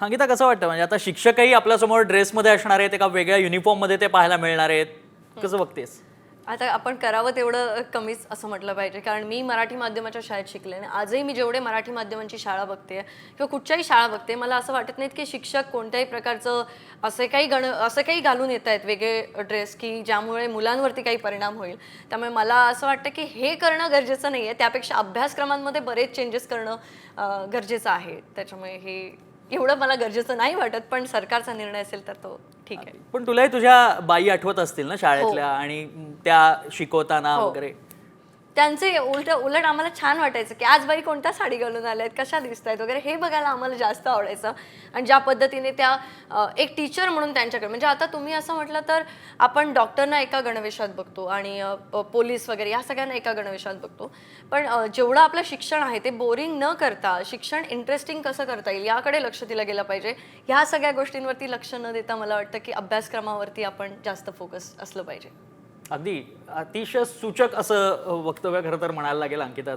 अंकिता कसं वाटतं? म्हणजे आता शिक्षकही आपल्यासमोर ड्रेसमध्ये असणार आहेत एका वेगळ्या युनिफॉर्ममध्ये ते पाहायला मिळणार आहेत. कसं बघतेस? आता आपण करावं तेवढं कमीच असं म्हटलं पाहिजे. कारण मी मराठी माध्यमाच्या शाळेत शिकले आणि आजही मी जेवढे मराठी माध्यमांची शाळा बघते किंवा कुठच्याही शाळा बघते मला असं वाटत नाहीत की शिक्षक कोणत्याही प्रकारचं असे काही गण असं काही घालून येत आहेत वेगळे ड्रेस की ज्यामुळे मुलांवरती काही परिणाम होईल. त्यामुळे मला असं वाटतं की हे करणं गरजेचं नाही आहे. त्यापेक्षा अभ्यासक्रमांमध्ये बरेच चेंजेस करणं गरजेचं आहे. त्याच्यामुळे हे एवढं मला गरजेचं नाही वाटत पण सरकारचा निर्णय असेल तर तो ठीक आहे. पण तुलाही तुझ्या बाई आठवत असतील ना शाळेतल्या आणि त्या शिकवताना वगैरे? त्यांचे उलट उलट आम्हाला छान वाटायचं की आज बाई कोणत्या साडी घालून आल्या आहेत कशा दिसत आहेत वगैरे हे बघायला आम्हाला जास्त आवडायचं. आणि ज्या पद्धतीने त्या एक टीचर म्हणून त्यांच्याकडे म्हणजे आता तुम्ही असं म्हटलं तर आपण डॉक्टरना एका गणवेशात बघतो आणि पोलीस वगैरे या सगळ्यांना एका गणवेशात बघतो. पण जेवढं आपलं शिक्षण आहे ते बोरिंग न करता शिक्षण इंटरेस्टिंग कसं करता येईल याकडे लक्ष दिलं गेलं पाहिजे. ह्या सगळ्या गोष्टींवरती लक्ष न देता मला वाटतं की अभ्यासक्रमावरती आपण जास्त फोकस असलं पाहिजे. अगदी अतिशय सूचक असं वक्तव्य खरं तर म्हणायला लागेल अंकिताचं